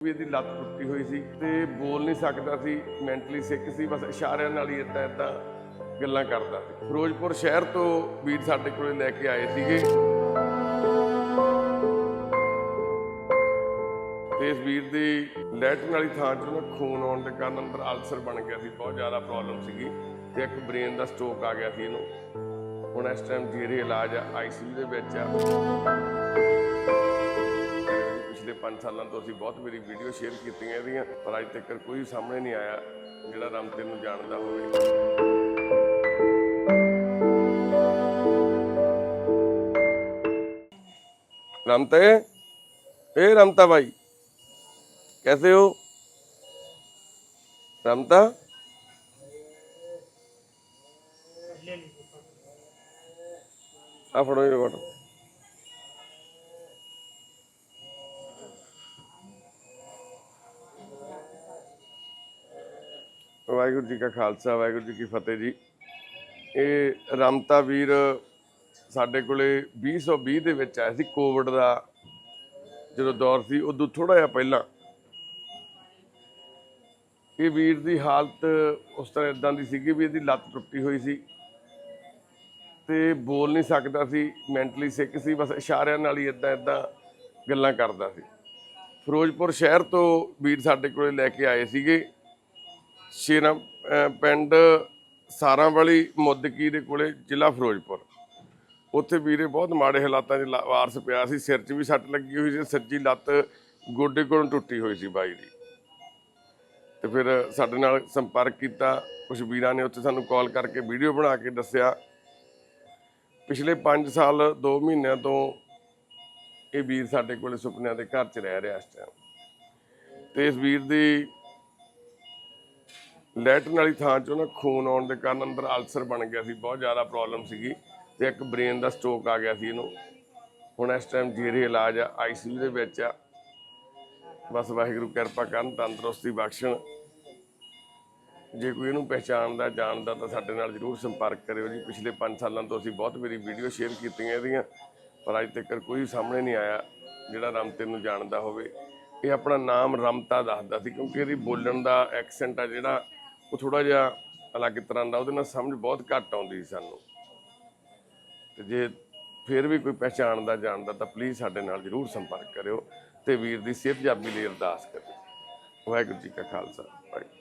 ਵੀ ਇਹਦੀ ਲੱਤ ਟੁੱਟੀ ਹੋਈ ਸੀ ਤੇ ਬੋਲ ਨਹੀਂ ਸਕਦਾ ਸੀ ਮੈਂਟਲੀ ਸਿੱਕ ਸੀ, ਬਸ ਇਸ਼ਾਰਿਆਂ ਨਾਲ ਹੀ ਇੱਦਾਂ ਇੱਦਾਂ ਗੱਲਾਂ ਕਰਦਾ ਸੀ। ਫਿਰੋਜ਼ਪੁਰ ਸ਼ਹਿਰ ਤੋਂ ਵੀਰ ਸਾਡੇ ਕੋਲੇ ਲੈ ਕੇ ਆਏ ਸੀਗੇ। ਤੇ ਇਸ ਵੀਰ ਦੀ ਲੈਟਰਨ ਵਾਲੀ ਥਾਂ 'ਚ ਨਾ ਖੂਨ ਆਉਣ ਦੇ ਕਾਰਨ ਅੰਦਰ ਅਲਸਰ ਬਣ ਗਿਆ ਸੀ, ਬਹੁਤ ਜ਼ਿਆਦਾ ਪ੍ਰੋਬਲਮ ਸੀਗੀ ਤੇ ਇੱਕ ਬ੍ਰੇਨ ਦਾ ਸਟ੍ਰੋਕ ਆ ਗਿਆ ਸੀ ਇਹਨੂੰ। ਹੁਣ ਇਸ ਟਾਈਮ ਜੀਰੇ ਇਲਾਜ ਆ ਆਈਸੀਯੂ ਦੇ ਵਿੱਚ ਆ। ਪਿਛਲੇ 5 ਸਾਲਾਂ ਤੋਂ ਅਸੀਂ ਬਹੁਤ ਮੇਰੀ ਵੀਡੀਓ ਸ਼ੇਅਰ ਕੀਤੀਆਂ ਇਹਦੀਆਂ ਪਰ ਅੱਜ ਤੱਕ ਕੋਈ ਸਾਹਮਣੇ ਨਹੀਂ ਆਇਆ ਜਿਹੜਾ ਰਮਤੇ ਨੂੰ ਜਾਣਦਾ ਹੋਵੇ रमते ए रमता भाई कैसे हो रमता आ फड़ो ये फड़ो ਵਾਹਿਗੁਰੂ ਜੀ ਕਾ ਖਾਲਸਾ, ਵਾਹਿਗੁਰੂ ਜੀ ਕੀ ਫਤਿਹ ਜੀ। ਇਹ ਰਮਤਾ ਵੀਰ ਸਾਡੇ ਕੋਲੇ 2020 ਦੇ ਵਿੱਚ ਆਇਆ ਸੀ ਕੋਵਿਡ ਦਾ, ਜਦੋਂ ਦੌਰ ਸੀ, ਉਦੋਂ ਥੋੜਾ ਜਿਹਾ ਪਹਿਲਾਂ। ਇਹ ਵੀਰ ਦੀ ਹਾਲਤ ਉਸ ਤਰ੍ਹਾਂ ਇਦਾਂ ਦੀ ਸੀਗੀ ਵੀ ਇਹਦੀ ਲੱਤ ਟੁੱਟੀ ਹੋਈ ਸੀ ਤੇ ਬੋਲ ਨਹੀਂ ਸਕਦਾ ਸੀ, ਮੈਂਟਲੀ ਸਿੱਕ ਸੀ, ਬਸ ਇਸ਼ਾਰਿਆਂ ਨਾਲ ਹੀ ਇਦਾਂ ਇਦਾਂ ਗੱਲਾਂ ਕਰਦਾ ਸੀ। ਫਿਰੋਜ਼ਪੁਰ ਸ਼ਹਿਰ ਤੋਂ ਵੀਰ ਸਾਡੇ ਕੋਲੇ ਲੈ ਕੇ ਆਏ ਸੀਗੇ। ਸ਼ੇਰਾ ਪਿੰਡ ਸਾਰਾਂ ਵਾਲੀ ਮੁੱਦਕੀ ਦੇ ਕੋਲੇ ਜ਼ਿਲ੍ਹਾ ਫਿਰੋਜ਼ਪੁਰ। ਉੱਥੇ ਵੀਰੇ ਬਹੁਤ ਮਾੜੇ ਹਾਲਾਤਾਂ 'ਚ ਲਾ- ਵਾਰਸ ਪਿਆ ਸੀ, ਸਿਰ 'ਚ ਵੀ ਸੱਟ ਲੱਗੀ ਹੋਈ ਸੀ, ਸੱਜੀ ਲੱਤ ਗੋਡੇ ਕੋਲੋਂ ਟੁੱਟੀ ਹੋਈ ਸੀ ਬਾਈ ਦੀ। ਤੇ ਫਿਰ ਸਾਡੇ ਨਾਲ ਸੰਪਰਕ ਕੀਤਾ ਕੁਝ ਵੀਰਾਂ ਨੇ ਉੱਥੇ ਸਾਨੂੰ ਕਾਲ ਕਰਕੇ ਵੀਡੀਓ ਬਣਾ ਕੇ ਦੱਸਿਆ। ਪਿਛਲੇ 5 ਸਾਲ 2 ਮਹੀਨਿਆਂ ਤੋਂ ਇਹ ਵੀਰ ਸਾਡੇ ਕੋਲੇ ਸੁਪਨਿਆਂ ਦੇ ਘਰ 'ਚ ਰਹਿ ਰਿਹਾ ਇਸ ਟਾਈਮ ਤੇ ਇਸ ਵੀਰ ਦੀ ਲੈਟਰਨ ਵਾਲੀ ਥਾਂ 'ਚੋਂ ਨਾ ਖੂਨ ਆਉਣ ਦੇ ਕਾਰਨ ਅੰਦਰ ਅਲਸਰ ਬਣ ਗਿਆ ਸੀ, ਬਹੁਤ ਜ਼ਿਆਦਾ ਪ੍ਰੋਬਲਮ ਸੀਗੀ ਤੇ ਇੱਕ ਬ੍ਰੇਨ ਦਾ ਸਟ੍ਰੋਕ ਆ ਗਿਆ ਸੀ ਇਹਨੂੰ। ਹੁਣ ਇਸ ਟਾਈਮ ਜੇਰੇ ਇਲਾਜ ਆ ਆਈਸੀਯੂ ਦੇ ਵਿੱਚ ਆ। ਬਸ ਵਾਹਿਗੁਰੂ ਕਿਰਪਾ ਕਰਨ, ਤੰਦਰੁਸਤੀ ਬਖਸ਼ਣ। ਜੇ ਕੋਈ ਇਹਨੂੰ ਪਹਿਚਾਣਦਾ, ਜਾਣਦਾ ਤਾਂ ਸਾਡੇ ਨਾਲ ਜਰੂਰ ਸੰਪਰਕ ਕਰਿਓ ਜੀ। ਪਿਛਲੇ 5 ਸਾਲਾਂ ਤੋਂ ਅਸੀਂ ਬਹੁਤ ਮੇਰੀ ਵੀਡੀਓ ਸ਼ੇਅਰ ਕੀਤੀਆਂ ਇਹਦੀਆਂ, ਪਰ ਅੱਜ ਤੱਕ ਕੋਈ ਸਾਹਮਣੇ ਨਹੀਂ ਆਇਆ ਜਿਹੜਾ ਰਮਤੇ ਨੂੰ ਜਾਣਦਾ ਹੋਵੇ। ਇਹ ਆਪਣਾ ਨਾਮ ਰਮਤਾ ਦੱਸਦਾ ਸੀ, ਕਿਉਂਕਿ ਇਹਦੀ ਬੋਲਣ ਦਾ ਐਕਸੈਂਟ ਆ ਜਿਹੜਾ ਉਹ ਥੋੜਾ ਜਿਹਾ ਅਲੱਗ ਤਰ੍ਹਾਂ ਦਾ, ਉਹਦੇ ਨਾਲ ਸਮਝ ਬਹੁਤ ਘੱਟ ਆਉਂਦੀ ਸੀ ਸਾਨੂੰ। ਤੇ ਜੇ ਫਿਰ ਵੀ ਕੋਈ ਪਹਿਚਾਣਦਾ ਜਾਣਦਾ ਤਾਂ ਪਲੀਜ਼ ਸਾਡੇ ਨਾਲ ਜਰੂਰ ਸੰਪਰਕ ਕਰਿਓ ਤੇ ਵੀਰ ਦੀ ਸਿਹਤ ਜਾਬੀ ਲਈ ਅਰਦਾਸ ਕਰਿਓ। ਵਾਹਿਗੁਰੂ ਜੀ ਕਾ ਖਾਲਸਾ, ਵਾਹਿਗੁਰੂ